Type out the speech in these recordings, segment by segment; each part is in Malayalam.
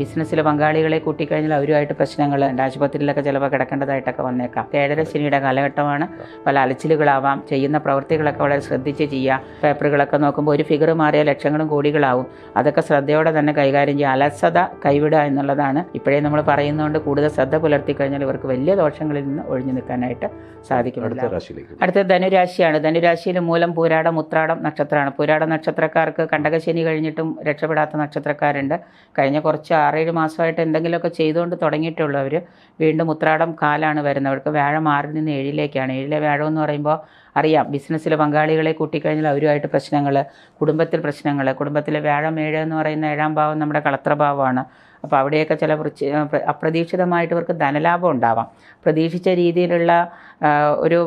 ബിസിനസ്സിൽ പങ്കാളികളെ കൂട്ടിക്കഴിഞ്ഞാൽ അവരുമായിട്ട് പ്രശ്നങ്ങൾ ഉണ്ട് ആശുപത്രിയിലൊക്കെ ചിലപ്പോൾ കിടക്കേണ്ടതായിട്ടൊക്കെ വന്നേക്കാം. ഏഴര ശനിയുടെ കാലഘട്ടമാണ്. പല അലച്ചിലുകളാവാം. ചെയ്യുന്ന പ്രവൃത്തികളൊക്കെ വളരെ ശ്രദ്ധിച്ച് ചെയ്യുക. പേപ്പറുകളൊക്കെ നോക്കുമ്പോൾ ഒരു ഫിഗർ മാറിയ ലക്ഷങ്ങളും കോടികളാവും. അതൊക്കെ ശ്രദ്ധയോടെ തന്നെ കൈകാര്യം ചെയ്യുക. അലസത കൈവിടുക എന്നുള്ളതാണ്. ഇപ്പോഴേ നമ്മൾ പറയുന്നതുകൊണ്ട് കൂടുതൽ ശ്രദ്ധ പുലർത്തി കഴിഞ്ഞാൽ ഇവർക്ക് വലിയ ദോഷങ്ങളിൽ നിന്ന് ഒഴിഞ്ഞു നിൽക്കാനായിട്ട് സാധിക്കും. അടുത്തത് ധനുരാശിയാണ്. ധനുരാശിയിൽ മൂലം പൂരാടം ഉത്രാടം നക്ഷത്രമാണ്. പൂരാട നക്ഷത്രക്കാർക്ക് കണ്ടകശനി കഴിഞ്ഞിട്ടും രക്ഷപ്പെടാത്ത നക്ഷത്രക്കാരുണ്ട്. കഴിഞ്ഞ കുറച്ച് ആറേഴ് മാസമായിട്ട് എന്തെങ്കിലുമൊക്കെ ചെയ്തുകൊണ്ട് തുടങ്ങിയിട്ടുള്ളവർ വീണ്ടും ഉത്രാടം കാലാണ് വരുന്നവർക്ക് വ്യാഴം ആറിൽ നിന്ന് ഏഴിലേക്കാണ്. ഏഴിലെ വ്യാഴം എന്ന് പറയുമ്പോൾ അറിയാം ബിസിനസ്സിലെ പങ്കാളികളെ കൂട്ടിക്കഴിഞ്ഞാൽ അവരുമായിട്ട് പ്രശ്നങ്ങൾ കുടുംബത്തിൽ പ്രശ്നങ്ങൾ കുടുംബത്തിലെ വ്യാഴം ഏഴ് എന്ന് പറയുന്ന ഏഴാം ഭാവം നമ്മുടെ കളത്രഭാവമാണ്. അപ്പോൾ അവിടെയൊക്കെ ചില അപ്രതീക്ഷിതമായിട്ട് ഇവർക്ക് ധനലാഭം ഉണ്ടാവാം. പ്രതീക്ഷിച്ച രീതിയിലുള്ള ഒരു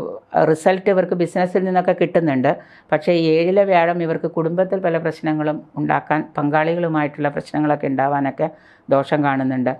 റിസൾട്ട് ഇവർക്ക് ബിസിനസ്സിൽ നിന്നൊക്കെ കിട്ടുന്നുണ്ട്. പക്ഷേ ഏഴിലെ വ്യാഴം ഇവർക്ക് കുടുംബത്തിൽ പല പ്രശ്നങ്ങളും ഉണ്ടാക്കാൻ പങ്കാളികളുമായിട്ടുള്ള പ്രശ്നങ്ങളൊക്കെ ഉണ്ടാവാനൊക്കെ ദോഷം കാണുന്നുണ്ട്.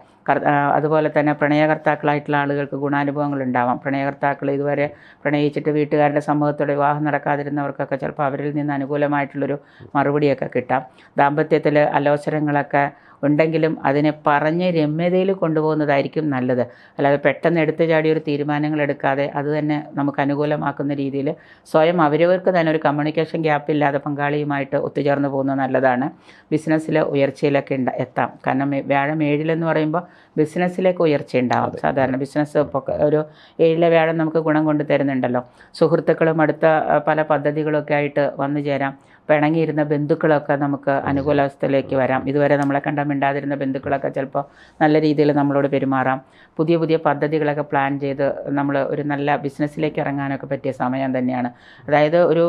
അതുപോലെ തന്നെ പ്രണയകർത്താക്കളായിട്ടുള്ള ആളുകൾക്ക് ഗുണാനുഭവങ്ങൾ ഉണ്ടാവാം. പ്രണയകർത്താക്കൾ ഇതുവരെ പ്രണയിച്ചിട്ട് വീട്ടുകാരുടെ സമൂഹത്തോടെ വിവാഹം നടക്കാതിരുന്നവർക്കൊക്കെ ചിലപ്പോൾ അവരിൽ നിന്ന് അനുകൂലമായിട്ടുള്ളൊരു മറുപടിയൊക്കെ കിട്ടാം. ദാമ്പത്യത്തിൽ അലോസരങ്ങളൊക്കെ ഉണ്ടെങ്കിലും അതിനെ പറഞ്ഞ് രമ്യതയിൽ കൊണ്ടുപോകുന്നതായിരിക്കും നല്ലത്. അല്ലാതെ പെട്ടെന്ന് എടുത്തു ചാടി ഒരു തീരുമാനങ്ങൾ എടുക്കാതെ അത് തന്നെ നമുക്ക് അനുകൂലമാക്കുന്ന രീതിയിൽ സ്വയം അവരവർക്ക് തന്നെ ഒരു കമ്മ്യൂണിക്കേഷൻ ഗ്യാപ്പ് ഇല്ലാതെ പങ്കാളിയുമായിട്ട് ഒത്തുചേർന്ന് പോകുന്നത് നല്ലതാണ്. ബിസിനസ്സിലെ ഉയർച്ചയിലൊക്കെ ഉണ്ട് എത്താം. കാരണം വ്യാഴം ഏഴിലെന്ന് പറയുമ്പോൾ ബിസിനസ്സിലേക്ക് ഉയർച്ച ഉണ്ടാവും. സാധാരണ ബിസിനസ് ഒരു ഏഴിലെ വ്യാഴം നമുക്ക് ഗുണം കൊണ്ട് തരുന്നുണ്ടല്ലോ. സുഹൃത്തുക്കളും അടുത്ത പല പദ്ധതികളൊക്കെ ആയിട്ട് വന്നു ചേരാം. പിണങ്ങിയിരുന്ന ബന്ധുക്കളൊക്കെ നമുക്ക് അനുകൂലാവസ്ഥയിലേക്ക് വരാം. ഇതുവരെ നമ്മളെ കണ്ട മിണ്ടാതിരുന്ന ബന്ധുക്കളൊക്കെ ചിലപ്പോൾ നല്ല രീതിയിൽ നമ്മളോട് പെരുമാറാം. പുതിയ പുതിയ പദ്ധതികളൊക്കെ പ്ലാൻ ചെയ്ത് നമ്മൾ ഒരു നല്ല ബിസിനസ്സിലേക്ക് ഇറങ്ങാനൊക്കെ പറ്റിയ സമയം തന്നെയാണ്. അതായത് ഒരു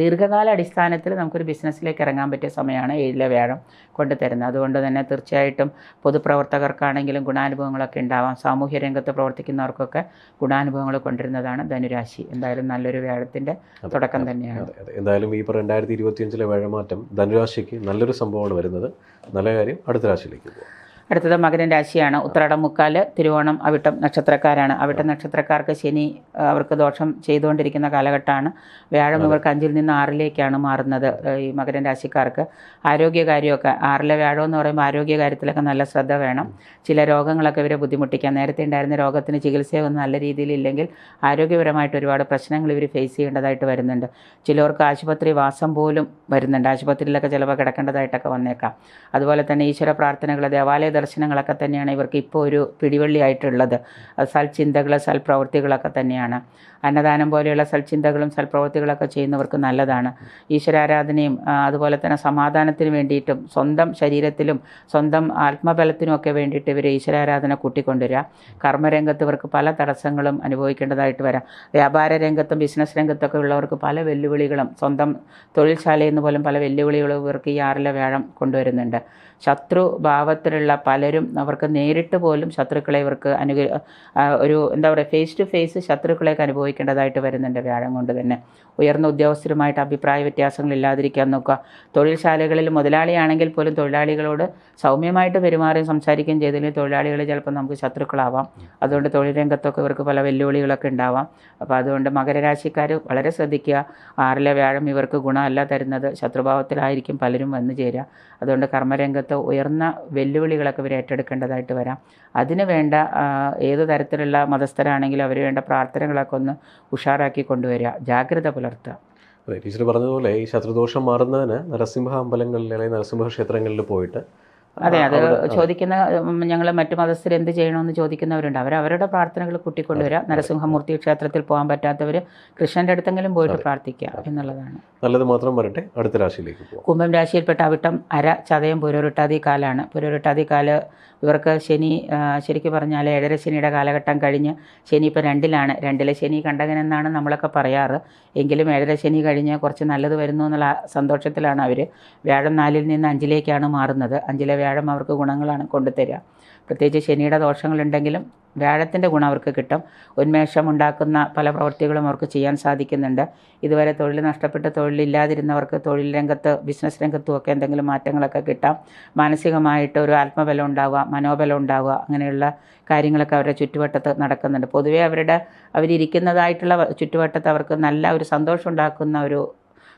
ദീർഘകാല അടിസ്ഥാനത്തിൽ നമുക്കൊരു ബിസിനസ്സിലേക്ക് ഇറങ്ങാൻ പറ്റിയ സമയമാണ് ഏഴിലെ വ്യാഴം കൊണ്ട് തരുന്നത് അതുകൊണ്ട് തന്നെ തീർച്ചയായിട്ടും പൊതുപ്രവർത്തകർക്കാണെങ്കിലും ഗുണാനുഭവങ്ങളൊക്കെ ഉണ്ടാവാം. സാമൂഹ്യ രംഗത്ത് പ്രവർത്തിക്കുന്നവർക്കൊക്കെ ഗുണാനുഭവങ്ങൾ കൊണ്ടുവരുന്നതാണ് ധനുരാശി. എന്തായാലും നല്ലൊരു വ്യാഴത്തിന്റെ തുടക്കം തന്നെയാണ്. എന്തായാലും ഈ രണ്ടായിരത്തി ഇരുപത്തിയഞ്ചിലെ വേഴമാറ്റം ധനുരാശിക്ക് നല്ലൊരു സംഭവമാണ് വരുന്നത്. നല്ല കാര്യം അടുത്ത രാശിയിലേക്ക് പോകാം അടുത്തത് മകരൻ രാശിയാണ്. ഉത്രാടം മുക്കാൽ തിരുവോണം അവിട്ടം നക്ഷത്രക്കാരാണ്. അവിട്ടം നക്ഷത്രക്കാർക്ക് ശനി അവർക്ക് ദോഷം ചെയ്തുകൊണ്ടിരിക്കുന്ന കാലഘട്ടമാണ്. വ്യാഴം ഇവർക്ക് അഞ്ചിൽ നിന്ന് ആറിലേക്കാണ് മാറുന്നത് ഈ മകരൻ രാശിക്കാർക്ക്. ആരോഗ്യകാര്യമൊക്കെ ആറിലെ വ്യാഴം എന്ന് പറയുമ്പോൾ ആരോഗ്യകാര്യത്തിലൊക്കെ നല്ല ശ്രദ്ധ വേണം. ചില രോഗങ്ങളൊക്കെ ഇവരെ ബുദ്ധിമുട്ടിക്കാം. നേരത്തെ ഉണ്ടായിരുന്ന രോഗത്തിന് ചികിത്സയൊന്നും നല്ല രീതിയിൽ ഇല്ലെങ്കിൽ ആരോഗ്യപരമായിട്ട് ഒരുപാട് പ്രശ്നങ്ങൾ ഇവർ ഫേസ് ചെയ്യേണ്ടതായിട്ട് വരുന്നുണ്ട്. ചിലവർക്ക് ആശുപത്രി വാസം പോലും വരുന്നുണ്ട്. ആശുപത്രിയിലൊക്കെ ചിലപ്പോൾ കിടക്കേണ്ടതായിട്ടൊക്കെ വന്നേക്കാം. അതുപോലെ തന്നെ ഈശ്വര പ്രാർത്ഥനകൾ ദേവാലയ ദർശനങ്ങളൊക്കെ തന്നെയാണ് ഇവർക്ക് ഇപ്പോൾ ഒരു പിടിവള്ളിയായിട്ടുള്ളത്. സൽചിന്തകൾ സൽപ്രവൃത്തികളൊക്കെ തന്നെയാണ്. അന്നദാനം പോലെയുള്ള സൽചിന്തകളും സൽപ്രവൃത്തികളൊക്കെ ചെയ്യുന്നവർക്ക് നല്ലതാണ്. ഈശ്വരാരാധനയും അതുപോലെ തന്നെ സമാധാനത്തിന് വേണ്ടിയിട്ടും സ്വന്തം ശരീരത്തിലും സ്വന്തം ആത്മബലത്തിനും ഒക്കെ വേണ്ടിയിട്ട് ഇവർ ഈശ്വരാരാധന കൂട്ടിക്കൊണ്ടുവരിക. കർമ്മരംഗത്ത് ഇവർക്ക് പല തടസ്സങ്ങളും അനുഭവിക്കേണ്ടതായിട്ട് വരാം. വ്യാപാര രംഗത്തും ബിസിനസ് രംഗത്തൊക്കെ ഉള്ളവർക്ക് പല വെല്ലുവിളികളും സ്വന്തം തൊഴിൽശാലയിൽ നിന്ന് പോലും പല വെല്ലുവിളികളും ഇവർക്ക് ഈ ആറിലെ വ്യാഴം കൊണ്ടുവരുന്നുണ്ട്. ശത്രു ഭാവത്തിലുള്ള പലരും അവർക്ക് നേരിട്ട് പോലും ശത്രുക്കളെ ഇവർക്ക് അനുക ഒരു എന്താ പറയുക ഫേസ് ടു ഫേസ് ശത്രുക്കളെയൊക്കെ അനുഭവിക്കേണ്ടതായിട്ട് വരുന്നുണ്ട് വ്യാഴം കൊണ്ട് തന്നെ. ഉയർന്ന ഉദ്യോഗസ്ഥരുമായിട്ട് അഭിപ്രായ വ്യത്യാസങ്ങൾ ഇല്ലാതിരിക്കാൻ നോക്കുക. തൊഴിൽശാലകളിൽ മുതലാളിയാണെങ്കിൽ പോലും തൊഴിലാളികളോട് സൗമ്യമായിട്ട് പെരുമാറുകയും സംസാരിക്കുകയും ചെയ്തില്ലെങ്കിൽ തൊഴിലാളികൾ ചിലപ്പോൾ നമുക്ക് ശത്രുക്കളാവാം. അതുകൊണ്ട് തൊഴിൽ രംഗത്തൊക്കെ ഇവർക്ക് പല വെല്ലുവിളികളൊക്കെ ഉണ്ടാവാം. അപ്പോൾ അതുകൊണ്ട് മകരരാശിക്കാർ വളരെ ശ്രദ്ധിക്കുക. ആറിലെ വ്യാഴം ഇവർക്ക് ഗുണമല്ല തരുന്നത്. ശത്രുഭാവത്തിലായിരിക്കും പലരും വന്നു ചേരുക. അതുകൊണ്ട് കർമ്മരംഗത്ത് ഉയർന്ന വെല്ലുവിളികളൊക്കെ ഇവർ ഏറ്റെടുക്കേണ്ടതായിട്ട് വരാം. അതിന് വേണ്ട ഏത് തരത്തിലുള്ള മതസ്ഥരാണെങ്കിലും അവർ വേണ്ട പ്രാർത്ഥനകളൊക്കെ ഒന്ന് ഉഷാറാക്കി കൊണ്ടുവരിക. ജാഗ്രത പുലർത്തുക. അതെ ടീച്ചർ പറഞ്ഞതുപോലെ ഈ ശത്രുദോഷം മാറുന്നതിന് നരസിംഹ അമ്പലങ്ങളിൽ അല്ലെങ്കിൽ നരസിംഹ ക്ഷേത്രങ്ങളിൽ പോയിട്ട് അതെ അത് ചോദിക്കുന്ന ഞങ്ങൾ മറ്റു മതസ്ഥർ എന്ത് ചെയ്യണമെന്ന് ചോദിക്കുന്നവരുണ്ട്. അവർ അവരുടെ പ്രാർത്ഥനകൾ കൂട്ടിക്കൊണ്ടുവരിക നരസിംഹമൂർത്തി ക്ഷേത്രത്തിൽ പോകാൻ പറ്റാത്തവർ കൃഷ്ണന്റെ അടുത്തെങ്കിലും പോയിട്ട് പ്രാർത്ഥിക്കുക എന്നുള്ളതാണ്. നല്ലത് മാത്രം വരട്ടെ. അടുത്ത രാശിയിലേക്ക് കുംഭം രാശിയിൽപ്പെട്ട അവിട്ടം അര ചതയം പുരോരുട്ടാതി കാലാണ്. പുരോരുട്ടാതി കാൽ ഇവർക്ക് ശനി ശരിക്കും പറഞ്ഞാൽ ഏഴര ശനിയുടെ കാലഘട്ടം കഴിഞ്ഞ് ശനി ഇപ്പോൾ രണ്ടിലാണ്. രണ്ടിലെ ശനി കണ്ടകൻ എന്നാണ് നമ്മളൊക്കെ പറയാറ്. എങ്കിലും ഏഴര ശനി കഴിഞ്ഞ് കുറച്ച് നല്ലത് വരുന്നു എന്നുള്ള സന്തോഷത്തിലാണ് അവർ വ്യാഴം നാലിൽ നിന്ന് അഞ്ചിലേക്കാണ് മാറുന്നത്. അഞ്ചിലെ വ്യാഴം അവർക്ക് ഗുണങ്ങളാണ് കൊണ്ടുതരിക. പ്രത്യേകിച്ച് ശനിയുടെ ദോഷങ്ങളുണ്ടെങ്കിലും വ്യാഴത്തിന്റെ ഗുണം അവർക്ക് കിട്ടും. ഉന്മേഷം ഉണ്ടാക്കുന്ന പല പ്രവൃത്തികളും അവർക്ക് ചെയ്യാൻ സാധിക്കുന്നുണ്ട്. ഇതുവരെ തൊഴിൽ നഷ്ടപ്പെട്ട തൊഴിലില്ലാതിരുന്നവർക്ക് തൊഴിൽ രംഗത്ത് ബിസിനസ് രംഗത്തും ഒക്കെ എന്തെങ്കിലും മാറ്റങ്ങളൊക്കെ കിട്ടാം. മാനസികമായിട്ട് ഒരു ആത്മബലം ഉണ്ടാവുക മനോബലം ഉണ്ടാവുക അങ്ങനെയുള്ള കാര്യങ്ങളൊക്കെ അവരുടെ ചുറ്റുവട്ടത്ത് നടക്കുന്നുണ്ട്. പൊതുവേ അവരുടെ അവരിയ്ക്കുന്നതായിട്ടുള്ള ചുറ്റുവട്ടത്ത് അവർക്ക് നല്ല ഒരു സന്തോഷം ഉണ്ടാക്കുന്ന ഒരു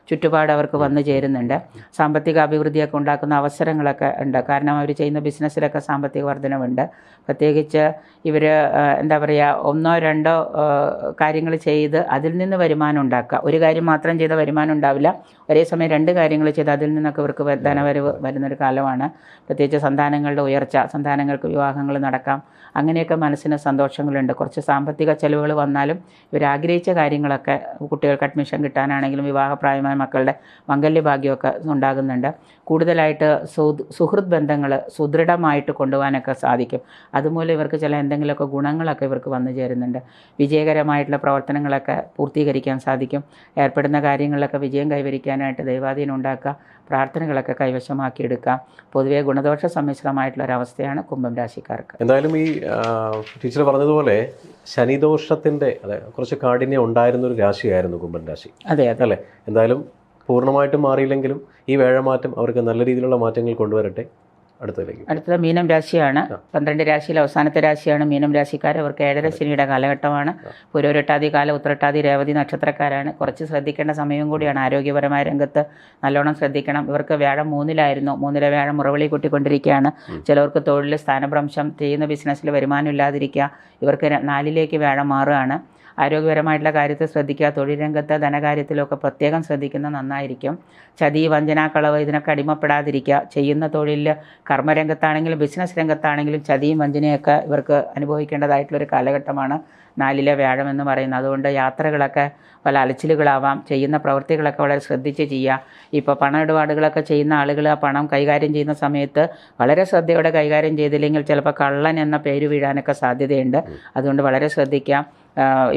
ചുറ്റുപാട് അവർക്ക് വന്നു ചേരുന്നുണ്ട്. സാമ്പത്തിക അഭിവൃദ്ധിയൊക്കെ ഉണ്ടാക്കുന്ന അവസരങ്ങളൊക്കെ ഉണ്ട്. കാരണം അവർ ചെയ്യുന്ന ബിസിനസ്സിലൊക്കെ സാമ്പത്തിക വർധനവുണ്ട്. പ്രത്യേകിച്ച് ഇവർ എന്താ പറയുക ഒന്നോ രണ്ടോ കാര്യങ്ങൾ ചെയ്ത് അതിൽ നിന്ന് വരുമാനം ഉണ്ടാക്കുക. ഒരു കാര്യം മാത്രം ചെയ്ത വരുമാനം ഉണ്ടാവില്ല. ഒരേ സമയം രണ്ട് കാര്യങ്ങൾ ചെയ്ത് അതിൽ നിന്നൊക്കെ ഇവർക്ക് ധനവരവ് വരുന്നൊരു കാലമാണ്. പ്രത്യേകിച്ച് സന്താനങ്ങളുടെ ഉയർച്ച സന്താനങ്ങൾക്ക് വിവാഹങ്ങൾ നടക്കാം അങ്ങനെയൊക്കെ മനസ്സിന് സന്തോഷങ്ങളുണ്ട്. കുറച്ച് സാമ്പത്തിക ചെലവുകൾ വന്നാലും ഇവർ ആഗ്രഹിച്ച കാര്യങ്ങളൊക്കെ കുട്ടികൾക്ക് അഡ്മിഷൻ കിട്ടാനാണെങ്കിലും വിവാഹപ്രായമായ മക്കളുടെ മംഗല്യ ഭാഗ്യമൊക്കെ ഉണ്ടാകുന്നുണ്ട്. കൂടുതലായിട്ട് സുഹൃത് ബന്ധങ്ങൾ സുദൃഢമായിട്ട് കൊണ്ടുപോകാനൊക്കെ സാധിക്കും. അതുമൂലം ഇവർക്ക് ചില എന്തെങ്കിലുമൊക്കെ ഗുണങ്ങളൊക്കെ ഇവർക്ക് വന്നു ചേരുന്നുണ്ട്. വിജയകരമായിട്ടുള്ള പ്രവർത്തനങ്ങളൊക്കെ പൂർത്തീകരിക്കാൻ സാധിക്കും. ഏർപ്പെടുന്ന കാര്യങ്ങളിലൊക്കെ വിജയം കൈവരിക്കാനായിട്ട് ദൈവാധീനം ഉണ്ടാക്കുക പ്രാർത്ഥനകളൊക്കെ എടുക്കുക പൊതുവേ ഗുണദോഷ സമ്മിശ്രമായിട്ടുള്ള ഒരവസ്ഥയാണ് കുംഭം രാശിക്കാർക്ക്. എന്തായാലും ഈ ടീച്ചർ പറഞ്ഞതുപോലെ ശനിദോഷത്തിന്റെ അതെ കുറച്ച് കാഠിന്യം ഉണ്ടായിരുന്ന ഒരു രാശിയായിരുന്നു കുംഭം രാശി. അതെ അതെ. അല്ലേ? എന്തായാലും പൂർണമായിട്ടും മാറിയില്ലെങ്കിലും ഈ വേഴമാറ്റം അവർക്ക് നല്ല രീതിയിലുള്ള മാറ്റങ്ങൾ കൊണ്ടുവരട്ടെ. അടുത്തതിലേക്ക് അടുത്തത് മീനം രാശിയാണ്. പന്ത്രണ്ട് രാശിയിൽ അവസാനത്തെ രാശിയാണ് മീനം രാശിക്കാർ അവർക്ക് ഏഴര ശനിയുടെ കാലഘട്ടമാണ്. പുരോരട്ടാതി കാല ഉത്രട്ടാതി രേവതി നക്ഷത്രക്കാരാണ്. കുറച്ച് ശ്രദ്ധിക്കേണ്ട സമയവും കൂടിയാണ്. ആരോഗ്യപരമായ രംഗത്ത് നല്ലോണം ശ്രദ്ധിക്കണം. ഇവർക്ക് വ്യാഴം മൂന്നിലായിരുന്നു. മൂന്നിലെ വ്യാഴം മുറവിളി കൂട്ടിക്കൊണ്ടിരിക്കുകയാണ്. ചിലവർക്ക് തൊഴിൽ സ്ഥാനഭ്രംശം ചെയ്യുന്ന ബിസിനസ്സിൽ വരുമാനം ഇല്ലാതിരിക്കുക. ഇവർക്ക് നാലിലേക്ക് വ്യാഴം മാറുകയാണ്. ആരോഗ്യപരമായിട്ടുള്ള കാര്യത്തിൽ ശ്രദ്ധിക്കുക തൊഴിൽ രംഗത്ത് ധനകാര്യത്തിലൊക്കെ പ്രത്യേകം ശ്രദ്ധിക്കുന്നത് നന്നായിരിക്കും. ചതി വഞ്ചന കളവ് ഇതിനൊക്കെ അടിമപ്പെടാതിരിക്കുക. ചെയ്യുന്ന തൊഴിലിൽ കർമ്മരംഗത്താണെങ്കിലും ബിസിനസ് രംഗത്താണെങ്കിലും ചതിയും വഞ്ചനയൊക്കെ ഇവർക്ക് അനുഭവിക്കേണ്ടതായിട്ടുള്ളൊരു കാലഘട്ടമാണ് നാലിലെ വ്യാഴം എന്ന് പറയുന്നത്. അതുകൊണ്ട് യാത്രകളൊക്കെ പല അലച്ചിലുകളാവാം. ചെയ്യുന്ന പ്രവൃത്തികളൊക്കെ വളരെ ശ്രദ്ധിച്ച് ചെയ്യുക. ഇപ്പോൾ പണ ഇടപാടുകളൊക്കെ ചെയ്യുന്ന ആളുകൾ ആ പണം കൈകാര്യം ചെയ്യുന്ന സമയത്ത് വളരെ ശ്രദ്ധയോടെ കൈകാര്യം ചെയ്തില്ലെങ്കിൽ ചിലപ്പോൾ കള്ളൻ എന്ന പേര് വീഴാനൊക്കെ സാധ്യതയുണ്ട്. അതുകൊണ്ട് വളരെ ശ്രദ്ധിക്കാം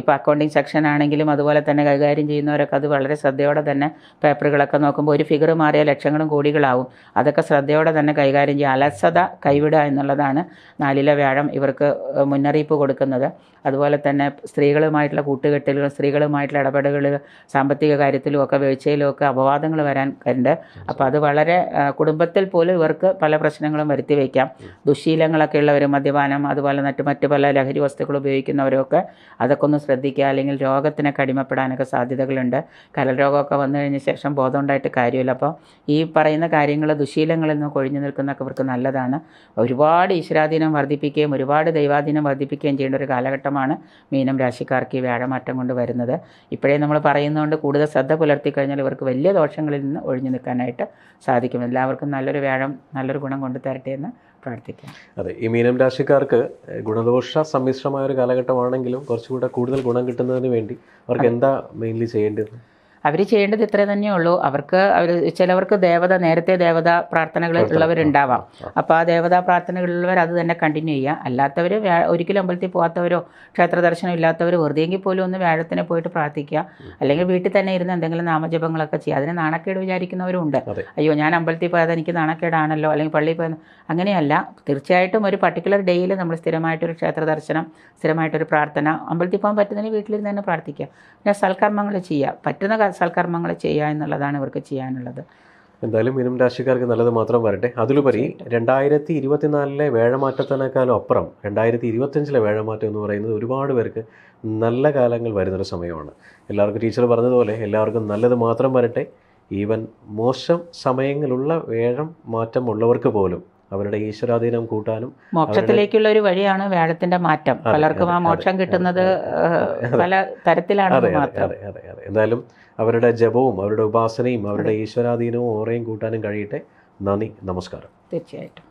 ഇപ്പോൾ അക്കൗണ്ടിങ് സെക്ഷൻ ആണെങ്കിലും അതുപോലെ തന്നെ കൈകാര്യം ചെയ്യുന്നവരൊക്കെ അത് വളരെ ശ്രദ്ധയോടെ തന്നെ പേപ്പറുകളൊക്കെ നോക്കുമ്പോൾ ഒരു ഫിഗർ മാറിയ ലക്ഷങ്ങളും കോടികളാവും. അതൊക്കെ ശ്രദ്ധയോടെ തന്നെ കൈകാര്യം ചെയ്യുക. അലസത കൈവിടുക എന്നുള്ളതാണ് നാലിലെ വ്യാഴം ഇവർക്ക് മുന്നറിയിപ്പ് കൊടുക്കുന്നത്. അതുപോലെ തന്നെ സ്ത്രീകളുമായിട്ടുള്ള കൂട്ടുകെട്ടലുകൾ സ്ത്രീകളുമായിട്ടുള്ള ഇടപെടലുകൾ സാമ്പത്തിക കാര്യത്തിലും ഒക്കെ വീഴ്ചയിലും ഒക്കെ അപവാദങ്ങൾ വരാൻ ഉണ്ട് അപ്പോൾ അത് വളരെ കുടുംബത്തിൽ പോലും ഇവർക്ക് പല പ്രശ്നങ്ങളും വരുത്തി വയ്ക്കാം. ദുശീലങ്ങളൊക്കെ ഉള്ളവർ മദ്യപാനം അതുപോലെ മറ്റ് മറ്റ് പല ലഹരി വസ്തുക്കൾ ഉപയോഗിക്കുന്നവരൊക്കെ അതൊക്കെ ഒന്ന് ശ്രദ്ധിക്കുക. അല്ലെങ്കിൽ രോഗത്തിനൊക്കെ അടിമപ്പെടാനൊക്കെ സാധ്യതകളുണ്ട്. കരൾ രോഗമൊക്കെ വന്നു കഴിഞ്ഞ ശേഷം ബോധമുണ്ടായിട്ട് കാര്യമില്ല. അപ്പോൾ ഈ പറയുന്ന കാര്യങ്ങൾ ദുശീലങ്ങളിൽ നിന്ന് കൊഴിഞ്ഞു നിൽക്കുന്നതൊക്കെ ഇവർക്ക് നല്ലതാണ്. ഒരുപാട് ഈശ്വരാധീനം വർദ്ധിപ്പിക്കുകയും ഒരുപാട് ദൈവാധീനം വർദ്ധിപ്പിക്കുകയും ചെയ്യേണ്ട ഒരു കാലഘട്ടമാണ് മീനം രാശിക്കാർക്ക് ഈ വ്യാഴമാറ്റം കൊണ്ട് വരുന്നത്. ഇപ്പോഴേ നമ്മൾ പറയുന്നതുകൊണ്ട് കൂടുതൽ ശ്രദ്ധ പുലർത്തി കഴിഞ്ഞാൽ ഇവർക്ക് വലിയ ദോഷങ്ങളിൽ നിന്ന് ഒഴിഞ്ഞു നിൽക്കാനായിട്ട് സാധിക്കും. എല്ലാവർക്കും നല്ലൊരു വ്യാഴം നല്ലൊരു ഗുണം കൊണ്ടു തരട്ടെ എന്ന് പ്രാർത്ഥിക്കാം. അതെ ഈ മീനം രാശിക്കാർക്ക് ഗുണദോഷ സമ്മിശ്രമായ ഒരു കാലഘട്ടമാണെങ്കിലും കുറച്ചുകൂടെ കൂടുതൽ ഗുണം കിട്ടുന്നതിന് വേണ്ടി അവർക്ക് എന്താ മെയിൻലി ചെയ്യേണ്ടത്? അവർ ചെയ്യേണ്ടത് ഇത്രേ തന്നെ ഉള്ളൂ. അവർക്ക് അവർ ചിലവർക്ക് ദേവത നേരത്തെ ദേവതാ പ്രാർത്ഥനകൾ ഉള്ളവരുണ്ടാവാം. അപ്പോൾ ആ. ദേവതാ പ്രാർത്ഥനകളുള്ളവർ അത് തന്നെ കണ്ടിന്യൂ ചെയ്യുക. അല്ലാത്തവർ ഒരിക്കലും അമ്പലത്തിൽ പോകാത്തവരോ ക്ഷേത്ര ദർശനം ഇല്ലാത്തവർ വെറുതെയെങ്കിൽ പോലും ഒന്ന് വ്യാഴത്തിനെ പോയിട്ട് പ്രാർത്ഥിക്കുക. അല്ലെങ്കിൽ വീട്ടിൽ തന്നെ ഇരുന്ന് എന്തെങ്കിലും നാമജപങ്ങളൊക്കെ ചെയ്യുക. അതിന് നാണക്കേട് വിചാരിക്കുന്നവരും ഉണ്ട് അയ്യോ ഞാൻ അമ്പലത്തിൽ പോയത് എനിക്ക് നാണക്കേടാണല്ലോ. അല്ലെങ്കിൽ പള്ളിയിൽ പോയത് അങ്ങനെയല്ല. തീർച്ചയായിട്ടും ഒരു പർട്ടിക്കുലർ ഡേയിൽ നമ്മൾ സ്ഥിരമായിട്ടൊരു ക്ഷേത്ര ദർശനം സ്ഥിരമായിട്ടൊരു പ്രാർത്ഥന അമ്പലത്തിൽ പോകാൻ പറ്റുന്നതിന് വീട്ടിലിരുന്ന് തന്നെ പ്രാർത്ഥിക്കുക. പിന്നെ സൽക്കർമ്മങ്ങൾ ചെയ്യുക. പറ്റുന്ന സൽക്കർമ്മങ്ങൾ ചെയ്യുക എന്നുള്ളതാണ് ഇവർക്ക് ചെയ്യാനുള്ളത്. എന്തായാലും മീനം രാശിക്കാർക്ക് നല്ലത് മാത്രം വരട്ടെ. അതിലുപരി രണ്ടായിരത്തി ഇരുപത്തിനാലിലെ വേഴമാറ്റത്തിനേക്കാളും അപ്പുറം രണ്ടായിരത്തി ഇരുപത്തഞ്ചിലെ വേഴമാറ്റം എന്ന് പറയുന്നത് ഒരുപാട് പേർക്ക് നല്ല കാലങ്ങൾ വരുന്നൊരു സമയമാണ്. എല്ലാവർക്കും ടീച്ചർ പറഞ്ഞതുപോലെ എല്ലാവർക്കും നല്ലത് മാത്രം വരട്ടെ. ഈവൻ മോശം സമയങ്ങളുള്ള വേഴം മാറ്റം ഉള്ളവർക്ക് പോലും അവരുടെ ഈശ്വരാധീനം കൂട്ടാനും മോക്ഷത്തിലേക്കുള്ള ഒരു വഴിയാണ് വേഴത്തിന്റെ മാറ്റം. പലർക്കും ആ മോക്ഷം കിട്ടുന്നത് പല തരത്തിലാണ് അതെ അതെ മാത്രം. അതെ അതെ അതെ. എന്തായാലും അവരുടെ ജപവും അവരുടെ ഉപാസനയും അവരുടെ ഈശ്വരാധീനവും ഓറയും കൂട്ടാനും കഴിയട്ടെ. നന്ദി നമസ്കാരം. തീർച്ചയായിട്ടും.